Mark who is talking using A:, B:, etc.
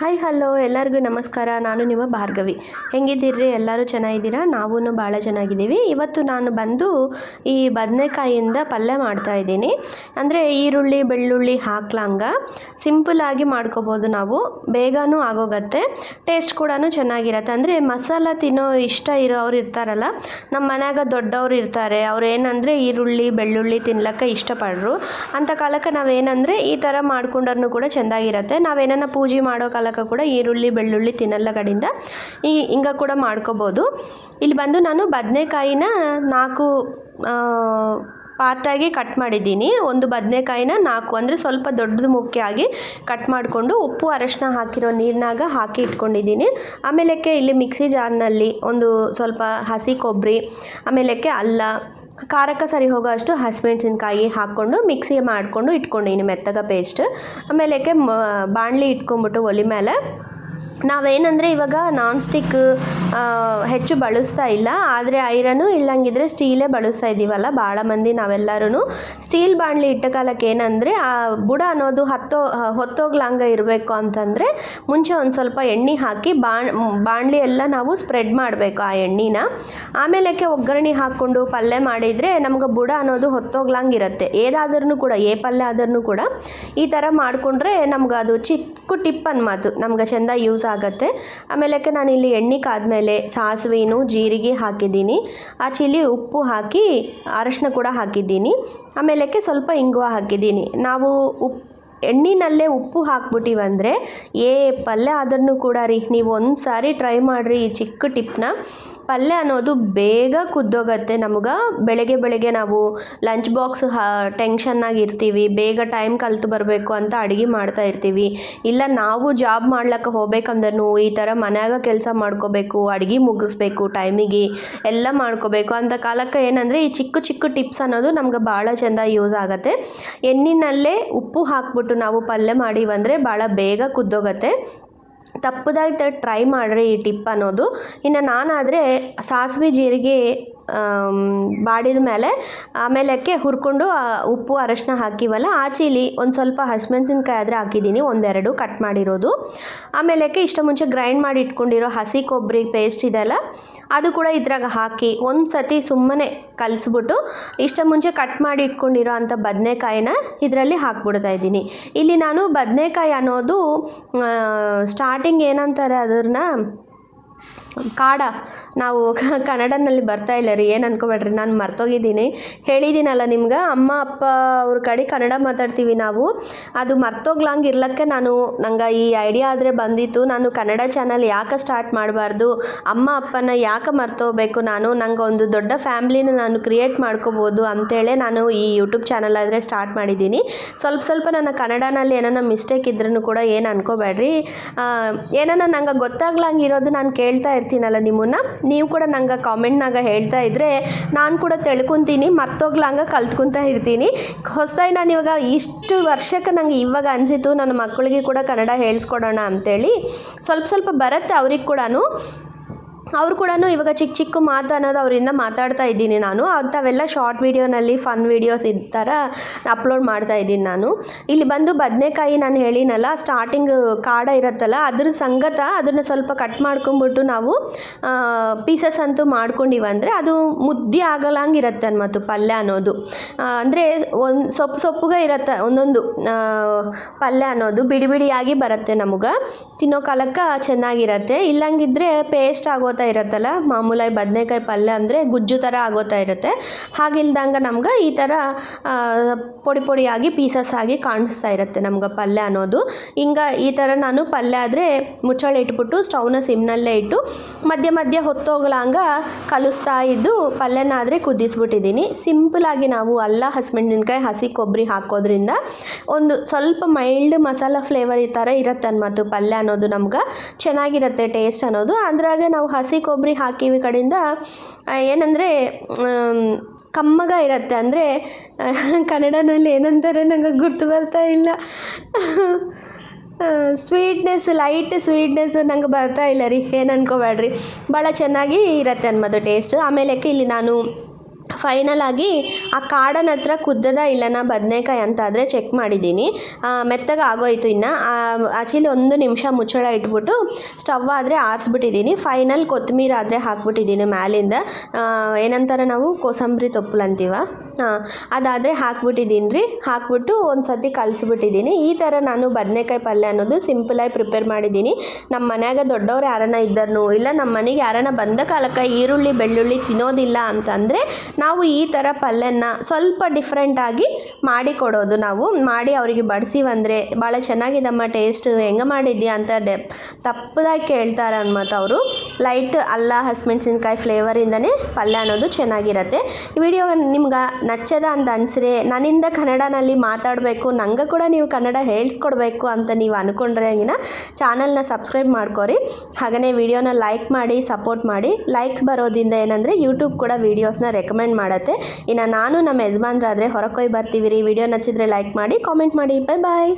A: Hi hello ಎಲ್ಲರಿಗೂ ನಮಸ್ಕಾರ. ನಾನು ನಿಮ್ಮ ಭಾರ್ಗವಿ. ಹೆಂಗಿದ್ದೀರಿ? ಎಲ್ಲರೂ ಚೆನ್ನಾಗಿದ್ದೀರಾ? ನಾವೂ ಭಾಳ ಚೆನ್ನಾಗಿದ್ದೀವಿ. ಇವತ್ತು ನಾನು ಬಂದು ಈ ಬದನೆಕಾಯಿಂದ ಪಲ್ಯ ಮಾಡ್ತಾ ಇದ್ದೀನಿ. ಅಂದರೆ ಈರುಳ್ಳಿ, ಬೆಳ್ಳುಳ್ಳಿ ಹಾಕ್ಲಂಗ ಸಿಂಪಲಾಗಿ ಮಾಡ್ಕೋಬೋದು ನಾವು. ಬೇಗನೂ ಆಗೋಗತ್ತೆ. ಟೇಸ್ಟ್ ಕೂಡ ಚೆನ್ನಾಗಿರತ್ತೆ. ಅಂದರೆ ಮಸಾಲ ತಿನ್ನೋ ಇಷ್ಟ ಇರೋರು ಇರ್ತಾರಲ್ಲ ನಮ್ಮ ಮನೆಯಾಗ ದೊಡ್ಡವ್ರು ಇರ್ತಾರೆ. ಅವ್ರು ಏನಂದರೆ ಈರುಳ್ಳಿ, ಬೆಳ್ಳುಳ್ಳಿ ತಿನ್ಲಕ್ಕ ಇಷ್ಟಪಡ್ರು. ಅಂಥ ಕಾಲಕ್ಕೆ ನಾವೇನಂದರೆ ಈ ಥರ ಮಾಡ್ಕೊಂಡ್ರೂ ಕೂಡ ಚೆಂದಾಗಿರತ್ತೆ. ನಾವೇನನ್ನ ಪೂಜೆ ಮಾಡೋ ಕಾಲಕ್ಕೆ ಕೂಡ ಈರುಳ್ಳಿ, ಬೆಳ್ಳುಳ್ಳಿ ತಿನ್ನಲ್ಲ ಕಡೆಯಿಂದ. ಈ ಹಿಂಗ ಕೂಡ ಮಾಡ್ಕೋಬೋದು. ಇಲ್ಲಿ ಬಂದು ನಾನು ಬದನೆಕಾಯಿನ ನಾಲ್ಕು ಪಾರ್ಟಾಗಿ ಕಟ್ ಮಾಡಿದ್ದೀನಿ. ಒಂದು ಬದನೆಕಾಯಿನ ನಾಲ್ಕು, ಅಂದರೆ ಸ್ವಲ್ಪ ದೊಡ್ಡದು ಮುಖ್ಯವಾಗಿ ಕಟ್ ಮಾಡಿಕೊಂಡು ಉಪ್ಪು, ಅರಶಿನ ಹಾಕಿರೋ ನೀರಿನಾಗ ಹಾಕಿ ಇಟ್ಕೊಂಡಿದ್ದೀನಿ. ಆಮೇಲಕ್ಕೆ ಇಲ್ಲಿ ಮಿಕ್ಸಿ ಜಾರ್ನಲ್ಲಿ ಒಂದು ಸ್ವಲ್ಪ ಹಸಿ ಕೊಬ್ಬರಿ, ಆಮೇಲಕ್ಕೆ ಅಲ್ಲ ಖಾರಕ್ಕೆ ಸರಿ ಹೋಗೋ ಅಷ್ಟು ಹಸಿಮೆಣ್ಸಿನ್ಕಾಯಿ ಹಾಕ್ಕೊಂಡು ಮಿಕ್ಸಿ ಮಾಡಿಕೊಂಡು ಇಟ್ಕೊಂಡಿನಿ ಮೆತ್ತಗ ಪೇಸ್ಟ್ ಆಮೇಲೆ ಬಾಣಲಿ ಇಟ್ಕೊಂಬಿಟ್ಟು ಒಲೆ ಮೇಲೆ ನಾವೇನಂದರೆ ಇವಾಗ ನಾನ್ ಸ್ಟಿಕ್ ಹೆಚ್ಚು ಬಳಸ್ತಾ ಇಲ್ಲ. ಆದರೆ ಐರನು ಇಲ್ಲಂಗಿದ್ರೆ ಸ್ಟೀಲೇ ಬಳಸ್ತಾ ಇದ್ದೀವಲ್ಲ ಭಾಳ ಮಂದಿ ನಾವೆಲ್ಲರೂ ಸ್ಟೀಲ್ ಬಾಣಲಿ ಇಟ್ಟ ಕಾಲಕ್ಕೆ ಏನಂದರೆ ಆ ಬುಡ ಅನ್ನೋದು ಹತ್ತೋ, ಹೊತ್ತೋಗ್ಲಂಗ ಇರಬೇಕು ಅಂತಂದರೆ ಮುಂಚೆ ಒಂದು ಸ್ವಲ್ಪ ಎಣ್ಣೆ ಹಾಕಿ ಬಾಣ್ ಬಾಣಲಿ ಎಲ್ಲ ನಾವು ಸ್ಪ್ರೆಡ್ ಮಾಡಬೇಕು ಆ ಎಣ್ಣೆನ. ಆಮೇಲೆಕ್ಕೆ ಒಗ್ಗರಣೆ ಹಾಕ್ಕೊಂಡು ಪಲ್ಯ ಮಾಡಿದರೆ ನಮ್ಗೆ ಬುಡ ಅನ್ನೋದು ಹೊತ್ತೋಗ್ಲಂಗೆ ಇರುತ್ತೆ. ಏದಾದ್ರೂ ಕೂಡ, ಏ ಪಲ್ಯ ಆದ್ರೂ ಕೂಡ ಈ ಥರ ಮಾಡಿಕೊಂಡ್ರೆ ನಮ್ಗೆ ಅದು ಚಿಕ್ಕ ಟಿಪ್ ಮಾತು ನಮ್ಗೆ ಚೆಂದ ಯೂಸ್ ಆಗುತ್ತೆ. ಆಮೇಲಕ್ಕೆ ನಾನು ಇಲ್ಲಿ ಎಣ್ಣೆ ಕಾದ್ಮೇಲೆ ಸಾಸಿವೆನು ಜೀರಿಗೆ ಹಾಕಿದ್ದೀನಿ. ಆ ಚಿಲ್ಲಿ ಉಪ್ಪು ಹಾಕಿ, ಅರಶಿನ ಕೂಡ ಹಾಕಿದ್ದೀನಿ. ಆಮೇಲಕ್ಕೆ ಸ್ವಲ್ಪ ಇಂಗುವ ಹಾಕಿದ್ದೀನಿ. ನಾವು ಉಪ್, ಎಣ್ಣಿನಲ್ಲೇ ಉಪ್ಪು ಹಾಕ್ಬಿಟ್ಟಿವಂದರೆ ಏ ಪಲ್ಯ ಆದ್ರೂ ಕೂಡ ರೀ, ನೀವು ಒಂದು ಸಾರಿ ಟ್ರೈ ಮಾಡಿರಿ ಈ ಚಿಕ್ಕ ಟಿಪ್ನ. ಪಲ್ಯ ಅನ್ನೋದು ಬೇಗ ಕುದ್ದೋಗತ್ತೆ. ನಮ್ಗೆ ಬೆಳಗ್ಗೆ ಬೆಳಗ್ಗೆ ನಾವು ಲಂಚ್ ಬಾಕ್ಸ್ ಹಾ ಟೆನ್ಷನ್ನಾಗಿ ಇರ್ತೀವಿ. ಬೇಗ ಟೈಮ್ ಕಲ್ತು ಬರಬೇಕು ಅಂತ ಅಡುಗೆ ಮಾಡ್ತಾ ಇರ್ತೀವಿ. ಇಲ್ಲ ನಾವು ಜಾಬ್ ಮಾಡ್ಲಕ್ಕೆ ಹೋಗ್ಬೇಕಂದ್ರೂ ಈ ಥರ ಮನ್ಯಾಗ ಕೆಲಸ ಮಾಡ್ಕೋಬೇಕು, ಅಡುಗೆ ಮುಗಿಸ್ಬೇಕು ಟೈಮಿಗೆ ಎಲ್ಲ ಮಾಡ್ಕೋಬೇಕು. ಅಂತ ಕಾಲಕ್ಕೆ ಏನಂದರೆ ಈ ಚಿಕ್ಕ ಚಿಕ್ಕ ಟಿಪ್ಸ್ ಅನ್ನೋದು ನಮ್ಗೆ ಭಾಳ ಚೆಂದ ಯೂಸ್ ಆಗುತ್ತೆ. ಎಣ್ಣಿನಲ್ಲೇ ಉಪ್ಪು ಹಾಕ್ಬಿಟ್ಟು ನಾವು ಪಲ್ಯ ಮಾಡೀವಂದರೆ ಭಾಳ ಬೇಗ ಕುದ್ದೋಗತ್ತೆ. ತಪ್ಪದಾಗಿ ಟ್ರೈ ಮಾಡಿರಿ ಈ ಟಿಪ್ ಅನ್ನೋದು. ಇನ್ನು ನಾನಾದರೆ ಸಾಸಿವೆ ಜೀರಿಗೆ ಬಾಡಿದ ಮೇಲೆ ಆಮೇಲೆಕ್ಕೆ ಹುರ್ಕೊಂಡು ಉಪ್ಪು, ಅರಶಿನ ಹಾಕಿವಲ್ಲ, ಆ ಚೀಲಿ ಒಂದು ಸ್ವಲ್ಪ ಹಸಿಮೆಣ್ಸಿನ್ಕಾಯಿ ಆದರೆ ಹಾಕಿದ್ದೀನಿ, ಒಂದೆರಡು ಕಟ್ ಮಾಡಿರೋದು. ಆಮೇಲೆಕ್ಕೆ ಇಷ್ಟ ಮುಂಚೆ ಗ್ರೈಂಡ್ ಮಾಡಿ ಇಟ್ಕೊಂಡಿರೋ ಹಸಿ ಕೊಬ್ಬರಿ ಪೇಸ್ಟ್ ಇದೆಲ್ಲ ಅದು ಕೂಡ ಇದ್ರಾಗ ಹಾಕಿ ಒಂದು ಸತಿ ಸುಮ್ಮನೆ ಕಲಿಸ್ಬಿಟ್ಟು, ಇಷ್ಟ ಮುಂಚೆ ಕಟ್ ಮಾಡಿ ಇಟ್ಕೊಂಡಿರೋ ಅಂಥ ಬದನೆಕಾಯಿನ ಇದರಲ್ಲಿ ಹಾಕ್ಬಿಡ್ತಾ ಇದ್ದೀನಿ. ಇಲ್ಲಿ ನಾನು ಬದನೆಕಾಯಿ ಅನ್ನೋದು ಸ್ಟಾರ್ಟಿಂಗ್ ಏನಂತಾರೆ ಅದನ್ನ ಕಾಡ, ನಾವು ಕನ್ನಡನಲ್ಲಿ ಬರ್ತಾ ಇಲ್ಲ ರೀ, ಏನು ಅನ್ಕೋಬೇಡ್ರಿ, ನಾನು ಮರ್ತೋಗಿದ್ದೀನಿ. ಹೇಳಿದ್ದೀನಲ್ಲ ನಿಮ್ಗೆ, ಅಮ್ಮ, ಅಪ್ಪ ಅವ್ರ ಕಡೆ ಕನ್ನಡ ಮಾತಾಡ್ತೀವಿ ನಾವು. ಅದು ಮರ್ತೋಗ್ಲಂಗೆ ಇರ್ಲಕ್ಕೆ ನಾನು, ನಂಗೆ ಈ ಐಡಿಯಾ ಆದರೆ ಬಂದಿತ್ತು. ನಾನು ಕನ್ನಡ ಚಾನಲ್ ಯಾಕೆ ಸ್ಟಾರ್ಟ್ ಮಾಡಬಾರ್ದು, ಅಮ್ಮ, ಅಪ್ಪನ ಯಾಕೆ ಮರ್ತೋಗ್ಬೇಕು ನಾನು, ನಂಗೆ ಒಂದು ದೊಡ್ಡ ಫ್ಯಾಮ್ಲಿನ ನಾನು ಕ್ರಿಯೇಟ್ ಮಾಡ್ಕೋಬೋದು ಅಂತೇಳಿ ನಾನು ಈ ಯೂಟ್ಯೂಬ್ ಚಾನಲ್ ಆದರೆ ಸ್ಟಾರ್ಟ್ ಮಾಡಿದ್ದೀನಿ. ಸ್ವಲ್ಪ ಸ್ವಲ್ಪ ನನ್ನ ಕನ್ನಡನಲ್ಲಿ ಏನಾನ ಮಿಸ್ಟೇಕ್ ಇದ್ರೂ ಕೂಡ ಏನು ಅನ್ಕೋಬೇಡ್ರಿ. ಏನಾನ ನಂಗೆ ಗೊತ್ತಾಗ್ಲಂಗೆ ಇರೋದು ನಾನು ಕೇಳ್ತಾ ಇರ್ತೀನಲ್ಲ ನಿಮ್ಮನ್ನು? ನೀವು ಕೂಡ ನಂಗೆ ಕಾಮೆಂಟ್ನಾಗ ಹೇಳ್ತಾ ಇದ್ದರೆ ನಾನು ಕೂಡ ತಿಳ್ಕೊತೀನಿ ಮತ್ತೋಗ್ಲಂಗ ಕಲ್ತ್ಕೊತಾ ಇರ್ತೀನಿ. ಹೊಸದಾಗಿ ನಾನು ಇವಾಗ ಇಷ್ಟು ವರ್ಷಕ್ಕೆ ನಂಗೆ ಇವಾಗ ಅನಿಸಿತು ನನ್ನ ಮಕ್ಕಳಿಗೆ ಕೂಡ ಕನ್ನಡ ಹೇಳಿಸ್ಕೊಡೋಣ ಅಂಥೇಳಿ ಸ್ವಲ್ಪ ಸ್ವಲ್ಪ ಬರುತ್ತೆ ಅವ್ರಿಗೆ ಕೂಡ ಅವ್ರು ಕೂಡ ಇವಾಗ ಚಿಕ್ಕ ಚಿಕ್ಕ ಮಾತು ಅನ್ನೋದು ಅವರಿಂದ ಮಾತಾಡ್ತಾ ಇದ್ದೀನಿ ನಾನು. ಅಂಥವೆಲ್ಲ ಶಾರ್ಟ್ ವೀಡಿಯೋನಲ್ಲಿ ಫನ್ ವೀಡಿಯೋಸ್ ಈ ಥರ ಅಪ್ಲೋಡ್ ಮಾಡ್ತಾ ಇದ್ದೀನಿ ನಾನು. ಇಲ್ಲಿ ಬಂದು ಬದನೆಕಾಯಿ ನಾನು ಹೇಳಿನಲ್ಲ ಸ್ಟಾರ್ಟಿಂಗ್ ಕಾಡ ಇರುತ್ತಲ್ಲ, ಅದ್ರ ಸಂಗತ ಅದನ್ನು ಸ್ವಲ್ಪ ಕಟ್ ಮಾಡ್ಕೊಂಬಿಟ್ಟು ನಾವು ಪೀಸಸ್ ಅಂತೂ ಮಾಡ್ಕೊಂಡಿವಂದರೆ ಅದು ಮುದ್ದೆ ಆಗಲಂಗೆ ಇರುತ್ತೆ ಅನ್ಮತ್ತು ಪಲ್ಯ ಅನ್ನೋದು. ಅಂದರೆ ಒಂದು ಸೊಪ್ಪು ಸೊಪ್ಪುಗೆ ಇರುತ್ತೆ, ಒಂದೊಂದು ಪಲ್ಯ ಅನ್ನೋದು ಬಿಡಿ ಬಿಡಿಯಾಗಿ ಬರುತ್ತೆ ನಮಗೆ. ತಿನ್ನೋ ಕಾಲಕ್ಕೆ ಚೆನ್ನಾಗಿರತ್ತೆ, ಇಲ್ಲಂಗಿದ್ರೆ ಪೇಸ್ಟ್ ಆಗೋ ಇರುತ್ತಲ್ಲ, ಮಾಮೂಲಾಗಿ ಬದನೆಕಾಯಿ ಪಲ್ಯ ಅಂದರೆ ಗುಜ್ಜು ಥರ ಆಗೋತಾ ಇರುತ್ತೆ. ಹಾಗಿಲ್ದಂಗೆ ನಮ್ಗೆ ಈ ಥರ ಪೊಡಿ ಪೊಡಿಯಾಗಿ ಪೀಸಸ್ ಆಗಿ ಕಾಣಿಸ್ತಾ ಇರುತ್ತೆ ನಮ್ಗೆ ಪಲ್ಯ ಅನ್ನೋದು. ಹಿಂಗ ಈ ಥರ ನಾನು ಪಲ್ಯ ಆದರೆ ಮುಚ್ಚಳ ಇಟ್ಬಿಟ್ಟು ಸ್ಟೌನ ಸಿಮ್ನಲ್ಲೇ ಇಟ್ಟು ಮಧ್ಯ ಮಧ್ಯ ಹೊತ್ತೋಗ್ಲಾಂಗ ಕಲಿಸ್ತಾ ಇದ್ದು ಪಲ್ಯನ ಆದರೆ ಕುದಿಸ್ಬಿಟ್ಟಿದ್ದೀನಿ ಸಿಂಪಲಾಗಿ ನಾವು ಅಲ್ಲ ಹಸಿಮೆಣ್ಸಿನ್ಕಾಯಿ, ಹಸಿ ಕೊಬ್ಬರಿ ಹಾಕೋದ್ರಿಂದ ಒಂದು ಸ್ವಲ್ಪ ಮೈಲ್ಡ್ ಮಸಾಲ ಫ್ಲೇವರ್ ಈ ಥರ ಇರುತ್ತೆ ಅನ್ಮಾತು ಪಲ್ಯ ಅನ್ನೋದು ನಮ್ಗೆ ಚೆನ್ನಾಗಿರುತ್ತೆ ಟೇಸ್ಟ್ ಅನ್ನೋದು. ಅಂದ್ರಾಗೆ ನಾವು ಹಸಿ ಕೊಬ್ಬರಿ ಹಾಕಿವಿ ಕಡೆಯಿಂದ ಏನಂದರೆ ಕಮ್ಮಗ ಇರುತ್ತೆ. ಅಂದರೆ ಕನ್ನಡನಲ್ಲಿ ಏನಂತಾರೆ ನಂಗೆ ಗುರ್ತು ಬರ್ತಾ ಇಲ್ಲ. ಸ್ವೀಟ್ನೆಸ್ ಲೈಟ್ ಸ್ವೀಟ್ನೆಸ್ ನಂಗೆ ಬರ್ತಾ ಇಲ್ಲ ರೀ. ಏನು ಅನ್ಕೋಬೇಡ್ರಿ. ಭಾಳ ಚೆನ್ನಾಗಿ ಇರುತ್ತೆ ಅನ್ನೋದು ಟೇಸ್ಟು ಆಮೇಲೆ ಇಲ್ಲಿ ನಾನು ಫೈನಲ್ ಆಗಿ ಆ ಕಾಡನ ಹತ್ರ ಕುದ್ದದ ಇಲ್ಲನ ಬದನೇಕಾಯಿ ಅಂತ ಆದರೆ ಚೆಕ್ ಮಾಡಿದ್ದೀನಿ. ಮೆತ್ತಗೆ ಆಗೋಯ್ತು ಇನ್ನು. ಆಚಿಲಿ ಒಂದು ನಿಮಿಷ ಮುಚ್ಚಳ ಇಟ್ಬಿಟ್ಟು ಸ್ಟವ್ ಆದರೆ ಆರಿಸ್ಬಿಟ್ಟಿದ್ದೀನಿ ಫೈನಲ್ ಕೊತ್ತಂಬರಿ ಆದರೆ ಹಾಕ್ಬಿಟ್ಟಿದ್ದೀನಿ ಮ್ಯಾಲಿಂದ. ಏನಂತಾರೆ ನಾವು? ಕೋಸಂಬರಿ ತೊಪ್ಪಲು ಅಂತೀವ? ಹಾಂ, ಅದಾದರೆ ಹಾಕ್ಬಿಟ್ಟಿದ್ದೀನಿ ರೀ ಹಾಕ್ಬಿಟ್ಟು ಒಂದು ಸತಿ ಕಲಿಸ್ಬಿಟ್ಟಿದ್ದೀನಿ. ಈ ಥರ ನಾನು ಬದನೆಕಾಯಿ ಪಲ್ಯ ಅನ್ನೋದು ಸಿಂಪಲಾಗಿ ಪ್ರಿಪೇರ್ ಮಾಡಿದ್ದೀನಿ. ನಮ್ಮ ಮನ್ಯಾಗ ದೊಡ್ಡವ್ರು ಯಾರನ್ನ ಇದ್ದರು ಇಲ್ಲ ನಮ್ಮ ಮನೆಗೆ ಯಾರನ್ನ ಬಂದ ಕಾಲಕ್ಕೆ ಈರುಳ್ಳಿ, ಬೆಳ್ಳುಳ್ಳಿ ತಿನ್ನೋದಿಲ್ಲ ಅಂತಂದರೆ ನಾವು ಈ ಥರ ಪಲ್ಯನ ಸ್ವಲ್ಪ ಡಿಫ್ರೆಂಟಾಗಿ ಮಾಡಿ ಕೊಡೋದು ನಾವು. ಮಾಡಿ ಅವರಿಗೆ ಬಡಿಸಿವಂದರೆ ಭಾಳ ಚೆನ್ನಾಗಿದಮ್ಮ ಟೇಸ್ಟ್ ಹೆಂಗೆ ಮಾಡಿದ್ಯಾ ಅಂತ ಡೆ, ತಪ್ಪದಾಗಿ ಕೇಳ್ತಾರೆ ಅನ್ಮತ್ ಅವರು. ಲೈಟ್ ಅಲ್ಲ, ಹಸಿಮೆಣ್ಸಿನ್ಕಾಯಿ ಫ್ಲೇವರಿಂದನೇ ಪಲ್ಯ ಅನ್ನೋದು ಚೆನ್ನಾಗಿರತ್ತೆ. ವಿಡಿಯೋ ನಿಮ್ಗೆ ನಚ್ಚದ ಅಂತ ಅನಿಸ್ರೆ, ನನ್ನಿಂದ ಕನ್ನಡನಲ್ಲಿ ಮಾತಾಡಬೇಕು, ನಂಗೆ ಕೂಡ ನೀವು ಕನ್ನಡ ಹೇಳಿಸ್ಕೊಡ್ಬೇಕು ಅಂತ ನೀವು ಅಂದ್ಕೊಂಡ್ರೆ ಆಗಿನ ಚಾನಲ್ನ ಸಬ್ಸ್ಕ್ರೈಬ್ ಮಾಡ್ಕೊರಿ. ಹಾಗೆಯೇ ವಿಡಿಯೋನ ಲೈಕ್ ಮಾಡಿ, ಸಪೋರ್ಟ್ ಮಾಡಿ. ಲೈಕ್ಸ್ ಬರೋದಿಂದ ಏನಂದರೆ ಯೂಟ್ಯೂಬ್ ಕೂಡ ವೀಡಿಯೋಸ್ನ ರೆಕಮೆಂಡ್ ಮಾಡುತ್ತೆ. ಇನ್ನು ನಾನು ನಮ್ಮ ಯಜಮಾನ್ರಾದರೆ ಹೊರಕೊಯ್ ಬರ್ತೀವಿ ರೀ. ವಿಡಿಯೋ ನಚ್ಚಿದ್ರೆ ಲೈಕ್ ಮಾಡಿ, ಕಾಮೆಂಟ್ ಮಾಡಿ. Bye bye